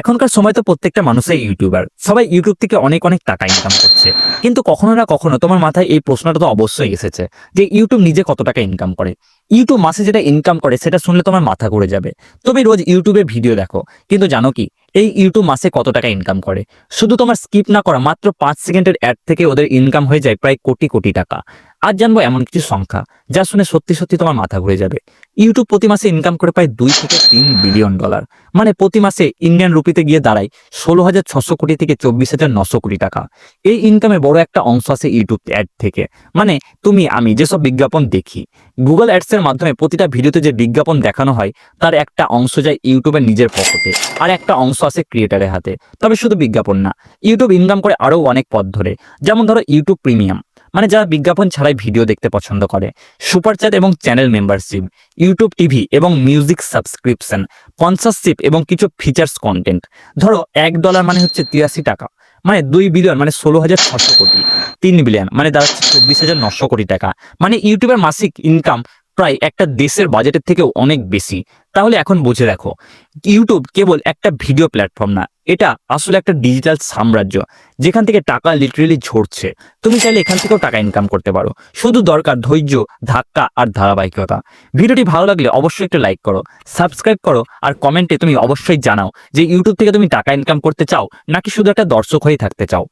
এখনকার সময় তো প্রত্যেকটা মানুষই ইউটিউবার সবাই ইউটিউব থেকে অনেক অনেক টাকা ইনকাম করছে। কিন্তু কখনো না কখনো তোমার মাথায় এই প্রশ্নটা তো অবশ্যই এসেছে যে ইউটিউব নিজে কত টাকা ইনকাম করে? ইউটিউব মাসে যেটা ইনকাম করে সেটা শুনলে তোমার মাথা ঘুরে যাবে। তুমি রোজ ইউটিউবে ভিডিও দেখো। কিন্তু জানো কি? এই ইউটিউব মাসে কত টাকা ইনকাম করে? শুধু তোমার স্কিপ না করা, মাত্র পাঁচ সেকেন্ডের অ্যাড থেকে ওদের ইনকাম হয়ে যায় প্রায় কোটি কোটি টাকা। আজ জানব এমন কিছু সংখ্যা যা শুনে সত্যি সত্যি তোমার মাথা ঘুরে যাবে। ইউটিউব প্রতি মাসে ইনকাম করে প্রায় দুই থেকে তিন বিলিয়ন ডলার মানে প্রতি মাসে ইন্ডিয়ান রুপিতে গিয়ে দাঁড়ায় ষোলো হাজার ছশো কোটি থেকে চব্বিশ হাজার নশো কোটি টাকা। এই ইনকামে বড় একটা অংশ আছে ইউটিউব অ্যাড থেকে। মানে তুমি, আমি যেসব বিজ্ঞাপন দেখি গুগল অ্যাডসের মাধ্যমে প্রতিটা ভিডিওতে যে বিজ্ঞাপন দেখানো হয়, তার একটা অংশ যায় ইউটিউবের নিজের পকেটে আর একটা অংশ আছে ক্রিয়েটারের হাতে। তবে শুধু বিজ্ঞাপন না ইউটিউব ইনকাম করে আরও অনেক পথ ধরে। যেমন ধরো ইউটিউব প্রিমিয়াম মানে যারা বিজ্ঞাপন ছাড়াই ভিডিও দেখতে পছন্দ করে। সুপার এবং চ্যানেল মেম্বারশিপ ইউটিউব টিভি এবং মিউজিক সাবস্ক্রিপশন স্পন্সরশিপ এবং কিছু ফিচার্স কন্টেন্ট ধরো, এক ডলার মানে হচ্ছে তিরাশি টাকা। মানে দুই বিলিয়ন মানে ষোলো হাজার ছশো কোটি। তিন বিলিয়ন মানে দাঁড়াচ্ছে চব্বিশ হাজার নশো কোটি টাকা। মানে ইউটিউবের মাসিক ইনকাম প্রায় একটা দেশের বাজেটের থেকেও অনেক বেশি। তাহলে এখন বুঝে রাখো ইউটিউব কেবল একটা ভিডিও প্ল্যাটফর্ম না, এটা আসলে একটা ডিজিটাল সাম্রাজ্য, যেখান থেকে টাকা লিটারেলি ঝরছে। তুমি চাইলে এখান থেকেও টাকা ইনকাম করতে পারো। শুধু দরকার ধৈর্য, ধাক্কা আর ধারাবাহিকতা। ভিডিওটি ভালো লাগলে অবশ্যই একটা লাইক করো সাবস্ক্রাইব করো আর কমেন্টে তুমি অবশ্যই জানাও যে ইউটিউব থেকে তুমি টাকা ইনকাম করতে চাও, নাকি শুধু একটা দর্শক হয়ে থাকতে চাও।